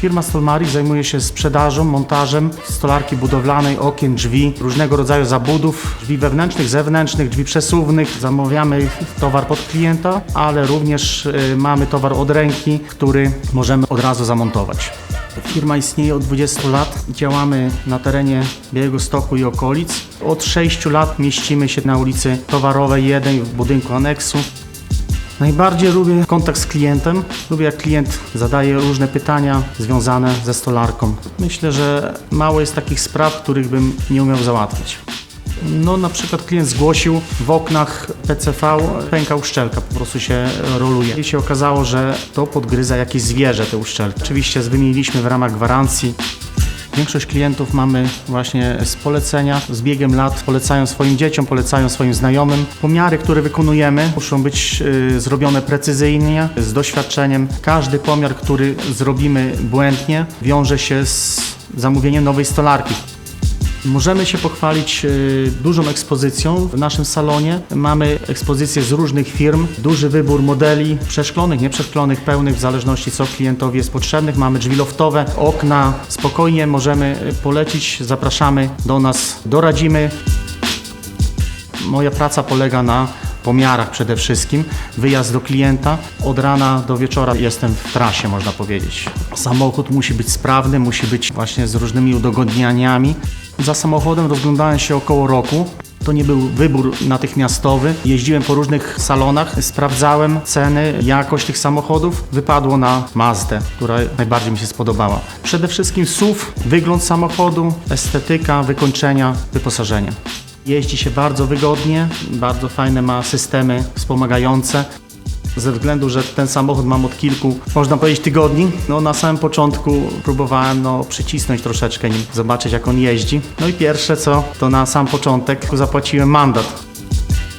Firma Stolmari zajmuje się sprzedażą, montażem stolarki budowlanej, okien, drzwi, różnego rodzaju zabudów, drzwi wewnętrznych, zewnętrznych, drzwi przesuwnych. Zamawiamy towar pod klienta, ale również y, mamy towar od ręki, który możemy od razu zamontować. Firma istnieje od 20 lat. Działamy na terenie Białego Stoku i okolic. Od 6 lat mieścimy się na ulicy Towarowej 1 w budynku aneksu. Najbardziej lubię kontakt z klientem. Lubię jak klient zadaje różne pytania związane ze stolarką. Myślę, że mało jest takich spraw, których bym nie umiał załatwić. No na przykład klient zgłosił w oknach PCV pęka uszczelka, po prostu się roluje. I się okazało, że to podgryza jakieś zwierzę te uszczelki. Oczywiście wymieniliśmy w ramach gwarancji. Większość klientów mamy właśnie z polecenia. Z biegiem lat polecają swoim dzieciom, polecają swoim znajomym. Pomiary, które wykonujemy, muszą być y, zrobione precyzyjnie, z doświadczeniem. Każdy pomiar, który zrobimy błędnie, wiąże się z zamówieniem nowej stolarki. Możemy się pochwalić y, dużą ekspozycją w naszym salonie. Mamy ekspozycje z różnych firm, duży wybór modeli przeszklonych, nieprzeszklonych, pełnych, w zależności co klientowi jest potrzebnych. Mamy drzwi loftowe, okna. Spokojnie możemy y, polecić, zapraszamy do nas, doradzimy. Moja praca polega na pomiarach przede wszystkim, wyjazd do klienta. Od rana do wieczora jestem w trasie, można powiedzieć. Samochód musi być sprawny, musi być właśnie z różnymi udogodnieniami. Za samochodem rozglądałem się około roku. To nie był wybór natychmiastowy. Jeździłem po różnych salonach, sprawdzałem ceny, jakość tych samochodów. Wypadło na Mazdę, która najbardziej mi się spodobała. Przede wszystkim SUV, wygląd samochodu, estetyka, wykończenia, wyposażenie. Jeździ się bardzo wygodnie, bardzo fajne ma systemy wspomagające. Ze względu, że ten samochód mam od kilku, można powiedzieć, tygodni, no na samym początku próbowałem no, przycisnąć troszeczkę nim, zobaczyć jak on jeździ. No i pierwsze co, to na sam początek zapłaciłem mandat.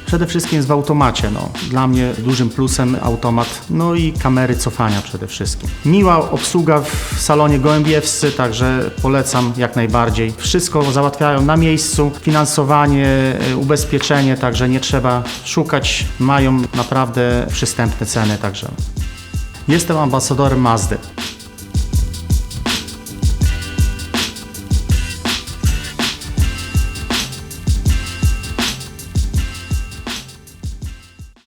Przede wszystkim jest w automacie. No. Dla mnie dużym plusem automat, no i kamery cofania przede wszystkim. Miła obsługa w salonie gołębiewscy, także polecam jak najbardziej. Wszystko załatwiają na miejscu, finansowanie, y, ubezpieczenie, także nie trzeba szukać. Mają naprawdę przystępne ceny, także Jestem ambasadorem Mazdy.